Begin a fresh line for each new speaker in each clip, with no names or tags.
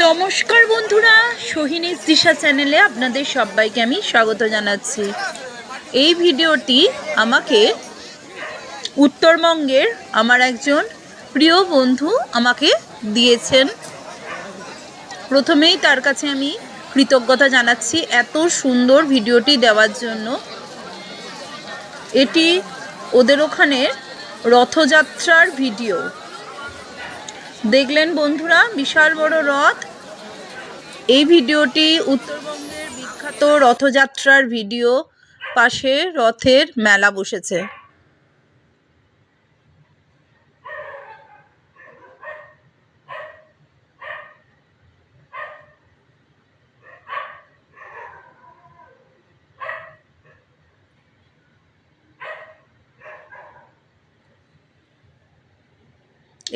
নমস্কার বন্ধুরা সোহিনী দিশা চ্যানেলে আপনাদের সবাইকে আমি স্বাগত জানাচ্ছি। এই ভিডিওটি আমাকে উত্তরবঙ্গের আমার একজন প্রিয় বন্ধু আমাকে দিয়েছেন। প্রথমেই তার কাছে আমি কৃতজ্ঞতা জানাচ্ছি এত সুন্দর ভিডিওটি দেওয়ার জন্য। এটি ওদের ওখানে রথযাত্রার ভিডিও। দেখলেন বন্ধুরা, বিশাল বড় রথ। এই ভিডিওটি উত্তরবঙ্গের বিখ্যাত রথযাত্রার ভিডিও পাশে রথের মেলা বসেছে।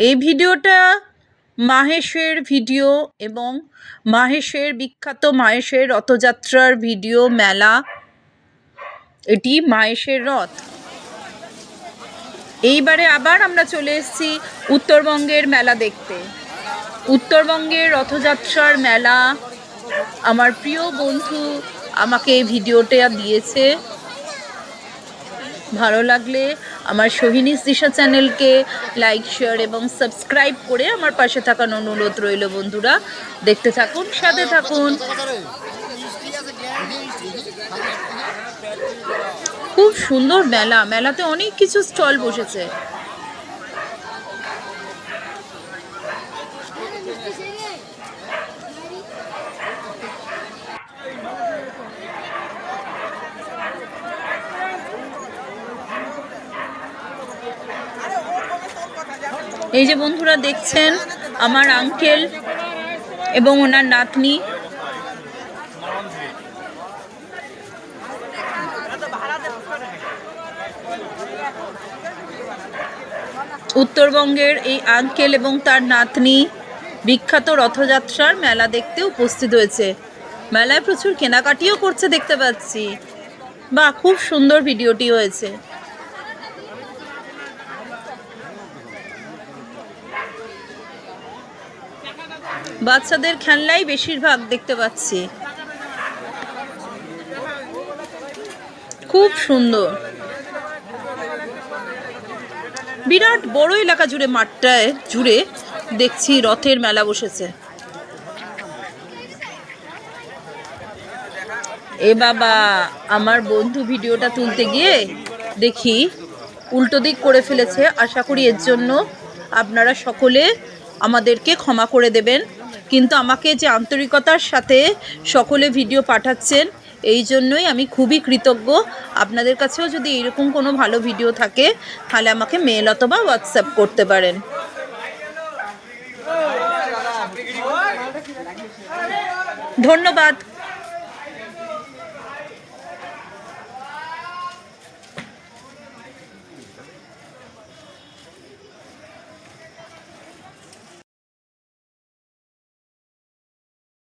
এই ভিডিওটা মাহেশের ভিডিও এবং মাহেশের বিখ্যাত মাহেশের রথযাত্রার ভিডিও মেলা। এটি মাহেশের রথ। এইবারে আবার আমরা চলে এসেছি উত্তরবঙ্গের মেলা দেখতে। উত্তরবঙ্গের রথযাত্রার মেলা। আমার প্রিয় বন্ধু আমাকে এই ভিডিওটা দিয়েছে। ভালো লাগলে আমার সোহিনী দিশা চ্যানেলকে লাইক শেয়ার এবং সাবস্ক্রাইব করে আমার পাশে থাকার অনুরোধ রইল বন্ধুরা। দেখতে থাকুন, সাথে থাকুন। খুব সুন্দর মেলা। মেলাতে অনেক কিছু স্টল বসেছে। এই যে বন্ধুরা দেখছেন, আমার আঙ্কেল এবং ওনার নাতনি। উত্তরবঙ্গের এই আঙ্কেল এবং তার নাতনি বিখ্যাত রথযাত্রার মেলা দেখতে উপস্থিত হয়েছে। মেলায় প্রচুর কেনাকাটিও করছে দেখতে পাচ্ছি। বা খুব সুন্দর ভিডিওটি হয়েছে। বাচ্চাদের খেলনাই বেশিরভাগ দেখতে পাচ্ছি। খুব সুন্দর। বিরাট বড় এলাকা জুড়ে, মাঠটায় জুড়ে দেখছি রথের মেলা বসেছে। এ বাবা, আমার বন্ধু ভিডিওটা তুলতে গিয়ে দেখি, উল্টো দিক করে ফেলেছে। আশা করি এর জন্য আপনারা সকলে আমাদেরকে ক্ষমা করে দেবেন। কিন্তু আমাকে যে আন্তরিকতার সাথে সকলে ভিডিও পাঠাচ্ছেন, এই জন্যই আমি খুবই কৃতজ্ঞ। আপনাদের কাছেও যদি এরকম কোনো ভালো ভিডিও থাকে, তাহলে আমাকে মেল অথবা হোয়াটসঅ্যাপ করতে পারেন। ধন্যবাদ।